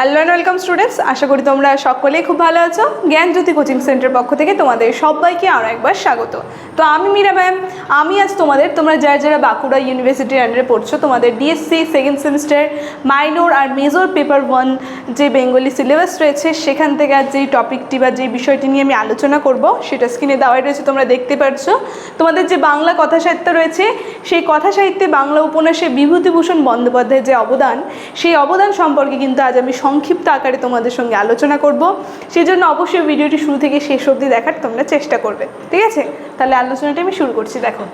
Hello and welcome students আশা করি তোমরা সকলেই খুব ভালো আছো। জ্ঞানজ্যোতি কোচিং সেন্টার পক্ষ থেকে তোমাদের সবাইকে আরও একবার স্বাগত। তো আমি মীরা ম্যাম, আমি আজ তোমাদের, তোমরা যারা যারা বাঁকুড়া ইউনিভার্সিটির আন্ডারে পড়ছো, তোমাদের ডিএসসি সেকেন্ড সেমিস্টার মাইনর আর মেজর পেপার ওয়ান যে বেঙ্গলি সিলেবাস রয়েছে, সেখান থেকে আজ যেই টপিকটি বা যে বিষয়টি নিয়ে আমি আলোচনা করব, সেটা স্ক্রিনে দেওয়াই রয়েছে, তোমরা দেখতে পাচ্ছ তোমাদের যে বাংলা কথা সাহিত্য রয়েছে, সেই কথা সাহিত্যে বাংলা উপন্যাসে বিভূতিভূষণ বন্দ্যোপাধ্যায়ের যে অবদান, সেই অবদান সম্পর্কে কিন্তু আজ আমি সংক্ষিপ্ত আকারে তোমাদের সঙ্গে আলোচনা করব। সেই জন্য অবশ্যই ভিডিওটি শুরু থেকে শেষ অবধি দেখার তোমরা চেষ্টা করবে, ঠিক আছে? তাহলে আলোচনাটা আমি শুরু করছি, দেখো।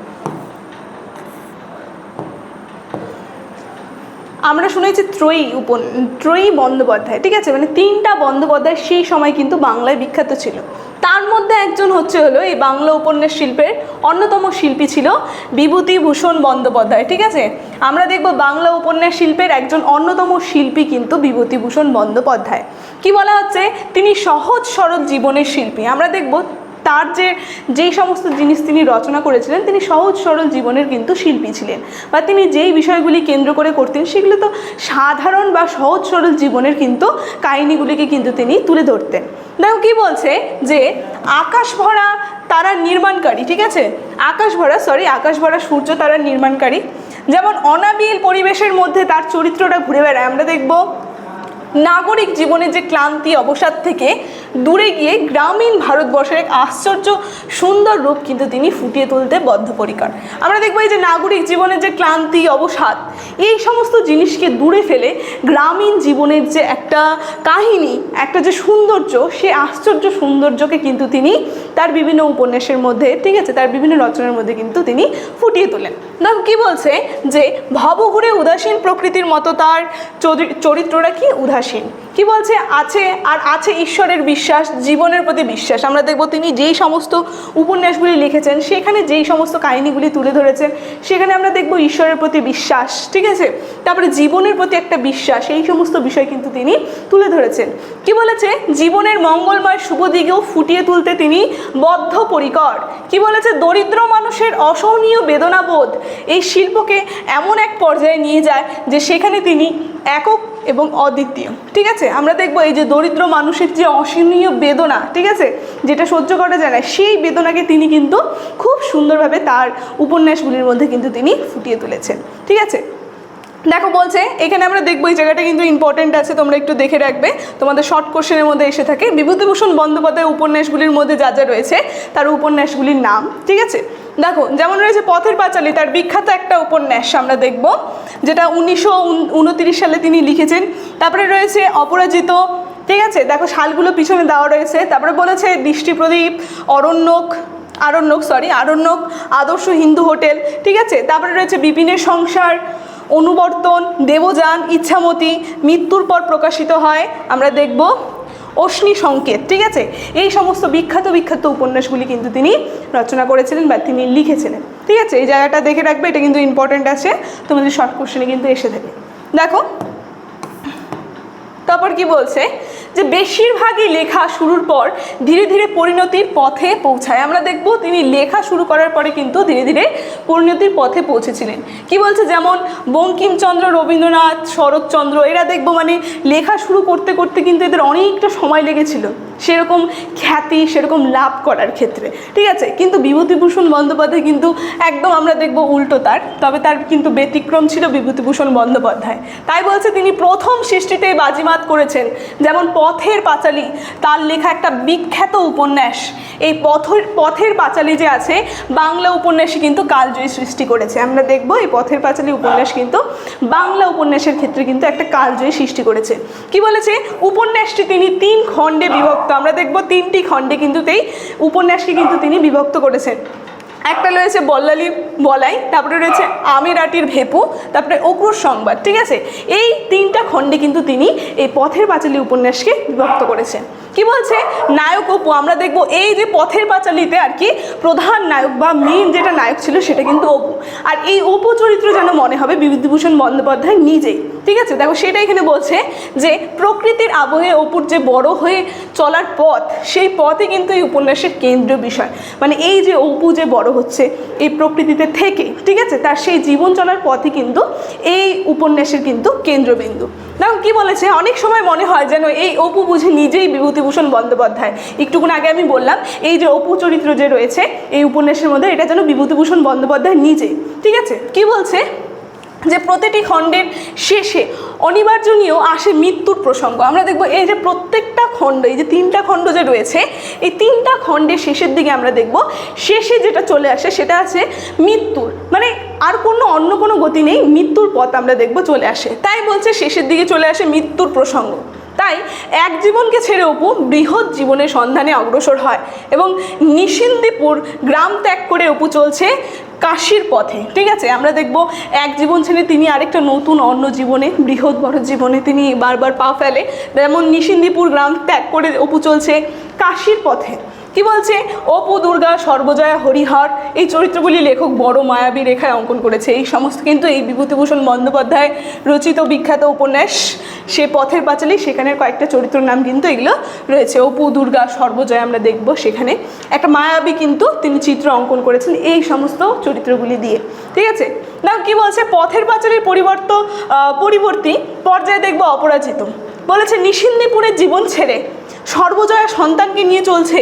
আমরা শুনেছি ত্রয়ী উপ ত্রয়ী বন্দ্যোপাধ্যায়, ঠিক আছে? মানে তিনটা বন্দ্যোপাধ্যায় সেই সময় কিন্তু বাংলায় বিখ্যাত ছিল। তার মধ্যে একজন হচ্ছে হলো এই বাংলা উপন্যাস শিল্পের অন্যতম শিল্পী ছিল বিভূতিভূষণ বন্দ্যোপাধ্যায়, ঠিক আছে? আমরা দেখব বাংলা উপন্যাস শিল্পের একজন অন্যতম শিল্পী কিন্তু বিভূতিভূষণ বন্দ্যোপাধ্যায়। কি বলা হচ্ছে? তিনি সহজ সরল জীবনের শিল্পী। আমরা দেখব তার যে, যেই সমস্ত জিনিস তিনি রচনা করেছিলেন, তিনি সহজ সরল জীবনের কিন্তু শিল্পী ছিলেন। বা তিনি যেই বিষয়গুলি কেন্দ্র করে করতেন, সেগুলো তো সাধারণ বা সহজ সরল জীবনের কিন্তু কাহিনীগুলিকে কিন্তু তিনি তুলে ধরতেন। দেখো, কি বলছে যে, আকাশ ভরা তারা নির্মাণকারী, ঠিক আছে? আকাশ ভরা সরি আকাশ ভরা সূর্য তারা নির্মাণকারী। যেমন অনাবিল পরিবেশের মধ্যে তার চরিত্রটা ঘুরে বেড়ায়। আমরা দেখব, নাগরিক জীবনের যে ক্লান্তি অবসাদ থেকে দূরে গিয়ে গ্রামীণ ভারতবর্ষের এক আশ্চর্য সুন্দর রূপ কিন্তু তিনি ফুটিয়ে তুলতে বদ্ধপরিকর। আমরা দেখব এই যে নাগরিক জীবনের যে ক্লান্তি, অবসাদ, এই সমস্ত জিনিসকে দূরে ফেলে গ্রামীণ জীবনের যে একটা কাহিনী, একটা যে সৌন্দর্য, সে আশ্চর্য সৌন্দর্যকে কিন্তু তিনি তার বিভিন্ন উপন্যাসের মধ্যে, ঠিক আছে, তার বিভিন্ন রচনার মধ্যে কিন্তু তিনি ফুটিয়ে তোলেন। দেখো, কি বলছে যে, ভবঘুরে উদাসীন প্রকৃতির মতো তার চরি- চরিত্রটা কি? উদাসীন। কি বলছে? আছে আর আছে ঈশ্বরের বিশ্বাস, জীবনের প্রতি বিশ্বাস। আমরা দেখব তিনি যেই সমস্ত উপন্যাসগুলি লিখেছেন, সেখানে যেই সমস্ত কাহিনীগুলি তুলে ধরেছেন, সেখানে আমরা দেখব ঈশ্বরের প্রতি বিশ্বাস, ঠিক আছে? তারপরে জীবনের প্রতি একটা বিশ্বাস, এই সমস্ত বিষয় কিন্তু তিনি তুলে ধরেছেন। কি বলেছে? জীবনের মঙ্গলময় শুভ দিকেও ফুটিয়ে তুলতে তিনি বদ্ধপরিকর। কি বলেছে? দরিদ্র মানুষের অসহনীয় বেদনাবোধ এই শিল্পকে এমন এক পর্যায়ে নিয়ে যায় যে সেখানে তিনি একক এবং অদ্বিতীয়, ঠিক আছে? আমরা দেখব এই যে দরিদ্র মানুষের যে অসীমীয় বেদনা, ঠিক আছে, যেটা সহ্য করা যায় না, সেই বেদনাকে তিনি কিন্তু খুব সুন্দরভাবে তার উপন্যাসগুলির মধ্যে কিন্তু তিনি ফুটিয়ে তুলেছেন, ঠিক আছে? দেখো বলছে, এখানে আমরা দেখব এই জায়গাটা কিন্তু ইম্পর্টেন্ট আছে, তোমরা একটু দেখে রাখবে, তোমাদের শর্ট কোশ্চেনের মধ্যে এসে থাকে। বিভূতিভূষণ বন্দ্যোপাধ্যায় উপন্যাসগুলির মধ্যে যা যা রয়েছে, তার উপন্যাসগুলির নাম, ঠিক আছে? দেখো, যেমন রয়েছে পথের পাঁচালী, তার বিখ্যাত একটা উপন্যাস আমরা দেখব, যেটা উনিশশো উনত্রিশ সালে তিনি লিখেছেন। তারপরে রয়েছে অপরাজিত, ঠিক আছে? দেখো, শালগুলো পিছনে দেওয়া রয়েছে। তারপরে বলেছে দৃষ্টিপ্রদীপ অরণ্যক, আরণ্যক সরি আরণ্যক, আদর্শ হিন্দু হোটেল, ঠিক আছে? তারপরে রয়েছে বিপিনের সংসার, অনুবর্তন, দেবযান, ইচ্ছামতি, মৃত্যুর পর প্রকাশিত হয়। আমরা দেখব অশ্নি সংকেত, ঠিক আছে? এই সমস্ত বিখ্যাত বিখ্যাত উপন্যাসগুলি কিন্তু তিনি রচনা করেছিলেন বা তিনি লিখেছিলেন, ঠিক আছে? এই জায়গাটা দেখে রাখবে, এটা কিন্তু ইম্পর্টেন্ট আছে। তোমাদের শর্ট কোশ্চেনে কিন্তু এসে থাকে। দেখো তারপর কি বলছে? যে বেশিরভাগই লেখা শুরুর পর ধীরে ধীরে পরিণতির পথে পৌঁছায়। আমরা দেখব তিনি লেখা শুরু করার পরে কিন্তু ধীরে ধীরে পরিণতির পথে পৌঁছেছিলেন। কি বলছে? যেমন বঙ্কিমচন্দ্র, রবীন্দ্রনাথ, শরৎচন্দ্র, এরা দেখব মানে লেখা শুরু করতে করতে কিন্তু এদের অনেকটা সময় লেগেছিল। সেরকম খ্যাতি, সেরকম লাভ করার ক্ষেত্রে। ঠিক আছে? কিন্তু বিভূতিভূষণ বন্দ্যোপাধ্যায় কিন্তু একদম আমরা দেখব উল্টো তার, তবে তার কিন্তু ব্যতিক্রম ছিল বিভূতিভূষণ বন্দ্যোপাধ্যায়। তাই বলছে তিনি প্রথম সৃষ্টিতে বাজিমাত করেছেন, যেমন পথের পাঁচালী, তার লেখা একটা বিখ্যাত উপন্যাস। এই পথের পথের পাঁচালী যে আছে, বাংলা উপন্যাসে কিন্তু কালজয়ী সৃষ্টি করেছে। আমরা দেখব এই পথের পাঁচালী উপন্যাস কিন্তু বাংলা উপন্যাসের ক্ষেত্রে কিন্তু একটা কালজয়ী সৃষ্টি করেছে। কি বলেছে? উপন্যাসটি তিনি তিন খণ্ডে বিভক্ত আমরা দেখব তিনটি খণ্ডে কিন্তু এই উপন্যাসকে কিন্তু তিনি বিভক্ত করেছেন। একটা রয়েছে বল্লালি বলাই, তারপরে রয়েছে আমিরাটির ভেপু, তারপরে অক্রুর সংবাদ, ঠিক আছে? এই তিনটা খণ্ডে কিন্তু তিনি এই পথের পাঁচালী উপন্যাসকে বিভক্ত করেছেন। কি বলছে? নায়ক অপু, আমরা দেখব এই যে পথের পাঁচালিতে আর কি প্রধান নায়ক বা মেন যেটা নায়ক ছিল সেটা কিন্তু অপু। আর এই অপু চরিত্র যেন মনে হবে বিভূতিভূষণ বন্দ্যোপাধ্যায় নিজেই। ঠিক আছে? দেখো, সেটা এখানে বলছে যে প্রকৃতির আবহে অপুর যে বড় হয়ে চলার পথ, সেই পথে কিন্তু এই উপন্যাসের কেন্দ্রীয় বিষয়। মানে এই যে অপু যে বড় হচ্ছে এই প্রকৃতিতে থেকে, ঠিক আছে? তার সেই জীবন চলার পথে কিন্তু এই উপন্যাসের কিন্তু কেন্দ্রবিন্দু। দেখো, কি বলেছে? অনেক সময় মনে হয় যেন এই অপু বুঝে নিজেই বিভূতিভূষণ বন্দ্যোপাধ্যায়। একটুকুন আগে আমি বললাম, এই যে অপু চরিত্র যে রয়েছে, এই উপন্যাসের মধ্যে এটা যেন বিভূতিভূষণ বন্দ্যোপাধ্যায় নিজেই ঠিক আছে? কি বলছে? যে প্রতিটি খণ্ডের শেষে অনিবার্জনীয় আসে মৃত্যুর প্রসঙ্গ। আমরা দেখব এই যে প্রত্যেকটা খণ্ড, এই যে তিনটা খণ্ড যে রয়েছে, এই তিনটা খণ্ডের শেষের দিকে আমরা দেখব, শেষে যেটা চলে আসে সেটা আছে মৃত্যুর। মানে আর কোনো, অন্য কোনো গতি নেই, মৃত্যুর পথ আমরা দেখব চলে আসে। তাই বলছে শেষের দিকে চলে আসে মৃত্যুর প্রসঙ্গ। তাই এক জীবনকে ছেড়ে অপু বৃহৎ জীবনের সন্ধানে অগ্রসর হয় এবং নিশিন্দিপুর গ্রাম ত্যাগ করে অপু চলছে কাশির পথে। ঠিক আছে? আমরা দেখব এক জীবন ছেড়ে তিনি আরেকটা নতুন অন্য জীবনে, বৃহৎ বড় জীবনে তিনি বারবার পা ফেলে। যেমন নিশিন্দিপুর গ্রাম ত্যাগ করে অপু চলছে কাশির পথে। কি বলছে? অপু দুর্গা সর্বজয়া হরিহর এই চরিত্রগুলি লেখক বড় মায়াবী রেখায় অঙ্কন করেছে। এই সমস্ত কিন্তু এই বিভূতিভূষণ বন্দ্যোপাধ্যায় রচিত বিখ্যাত উপন্যাস সে পথের পাঁচালী সেখানের কয়েকটা চরিত্রের নাম কিন্তু এগুলো রয়েছে। অপু দুর্গা সর্বজয়া আমরা দেখব সেখানে। একটা মায়াবী কিন্তু তিনি চিত্র অঙ্কন করেছেন এই সমস্ত চরিত্রগুলি দিয়ে। ঠিক আছে? না কি বলছে? পথের পাঁচালীর পরিবর্তন আহ, পরিবর্তী পর্যায়ে দেখব অপরাজিত। বলেছে নিশিন্দিপুরের জীবন ছেড়ে সর্বজয়া সন্তানকে নিয়ে চলছে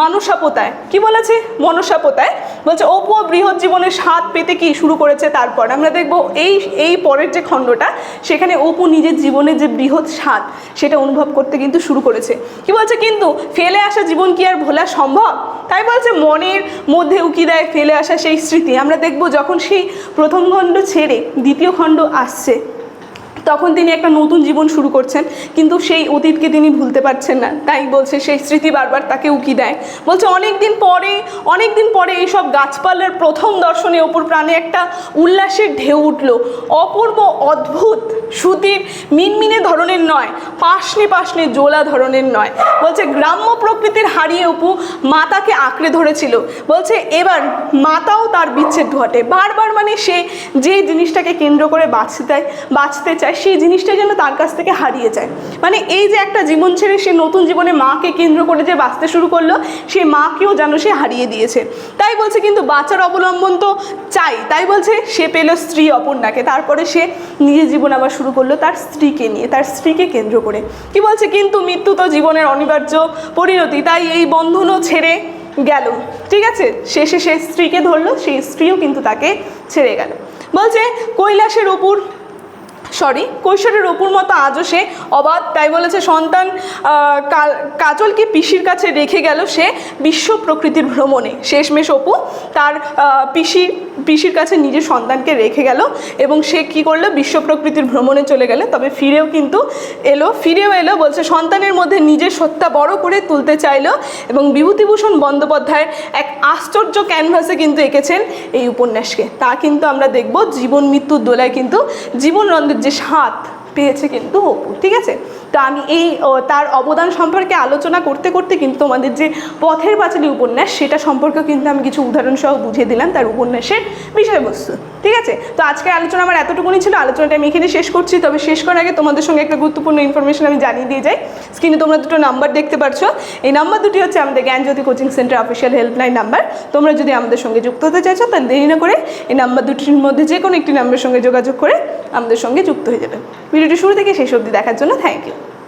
মানুষাপোতায়। কি বলেছে? মনসাপোতায় বলছে, অপু বৃহৎ জীবনের স্বাদ পেতে কি শুরু করেছে তারপর? আমরা দেখব এই এই পরের যে খণ্ডটা, সেখানে অপু নিজের জীবনের যে বৃহৎ স্বাদ, সেটা অনুভব করতে কিন্তু শুরু করেছে। কি বলছে? কিন্তু ফেলে আসা জীবন কি আর ভোলা সম্ভব? তাই বলছে, মনের মধ্যে উকি দেয় ফেলে আসা সেই স্মৃতি। আমরা দেখব যখন সেই প্রথম খণ্ড ছেড়ে দ্বিতীয় খণ্ড আসছে তখন তিনি একটা নতুন জীবন শুরু করছেন, কিন্তু সেই অতীতকে তিনি ভুলতে পারছেন না। তাই বলছে, সেই স্মৃতি বারবার তাকে উকি দেয়। বলছে অনেক দিন পরে অনেক দিন পরে এইসব গাছপালার প্রথম দর্শনে অপর প্রাণে একটা উল্লাসের ঢেউ উঠল। অপূর্ব, অদ্ভুত সুতির মিনমিনে ধরনের নয়, পাশনে পাশনে জোলা ধরনের নয়। বলছে, গ্রাম্য প্রকৃতির হারিয়ে অপু মাতাকে আঁকড়ে ধরেছিল। বলছে, এবার মাতাও তার বিচ্ছেদ ঘটে। বারবার মানে সে যে জিনিসটাকে কেন্দ্র করে বাঁচতে বাঁচতে চায় সেই জিনিসটা যেন তার কাছ থেকে হারিয়ে যায়। মানে এই যে একটা জীবন ছেড়ে সে নতুন জীবনে মাকে কেন্দ্র করে যে বাঁচতে শুরু করল, সে মাকেও যেন সে হারিয়ে দিয়েছে। তাই বলছে কিন্তু বাচ্চার অবলম্বন তো চাই। তাই বলছে, সে পেল স্ত্রী অপর্ণাকে। তারপরে সে নিজের জীবন আবার শুরু করল তার স্ত্রীকে নিয়ে, তার স্ত্রীকে কেন্দ্র করে। কি বলছে? কিন্তু মৃত্যু তো জীবনের অনিবার্য পরিণতি, তাই এই বন্ধনও ছেড়ে গেল। ঠিক আছে? শেষে সে স্ত্রীকে ধরলো, সেই স্ত্রীও কিন্তু তাকে ছেড়ে গেল। বলছে, কৈলাসের ওপর সরি কৈশোরের অপুর মতো আজও সে অবাধ, তাই বলেছে, সন্তান কাজলকে পিসির কাছে রেখে গেল সে বিশ্ব প্রকৃতির ভ্রমণে? শেষমেশ অপু তার পিসির পিসির কাছে নিজের সন্তানকে রেখে গেল এবং সে কি করল? বিশ্ব প্রকৃতির ভ্রমণে চলে গেল। তবে ফিরেও কিন্তু এলো, ফিরেও এলো, বলছে, সন্তানের মধ্যে নিজের সত্তা বড় করে তুলতে চাইলো এবং বিভূতিভূষণ বন্দ্যোপাধ্যায়ের এক আশ্চর্য ক্যানভাসে কিন্তু এঁকেছেন এই উপন্যাসকে। তা কিন্তু আমরা দেখব, জীবন মৃত্যুর দোলায় কিন্তু জীবন জীবননন্দের যে স্বাদ পেয়েছে কিন্তু অপু, ঠিক আছে? তো আমি এই তার অবদান সম্পর্কে আলোচনা করতে করতে কিন্তু তোমাদের যে পথের পাঁচালী উপন্যাস, সেটা সম্পর্কে কিন্তু আমি কিছু উদাহরণ সহ বুঝিয়ে দিলাম তার উপন্যাসের বিষয়বস্তু, ঠিক আছে? তো আজকের আলোচনা আমার এতটুকুনি ছিল, আলোচনাটা আমি এখানে শেষ করছি। তবে শেষ করার আগে তোমাদের সঙ্গে একটা গুরুত্বপূর্ণ ইনফরমেশন আমি জানিয়ে দিয়ে যাই। স্ক্রিনে তোমরা দুটো নাম্বার দেখতে পাচ্ছ এই নাম্বার দুটি হচ্ছে আমাদের Gyanjyoti coaching centre official helpline number তোমরা যদি আমাদের সঙ্গে যুক্ত হতে চাইছো, তাহলে দেরি না করে এই নাম্বার দুটির মধ্যে যে কোনো একটি নাম্বারের সঙ্গে যোগাযোগ করে আমাদের সঙ্গে যুক্ত হয়ে যাবেন। ভিডিওটি শুরু থেকে শেষ অবধি দেখার জন্য থ্যাংক ইউ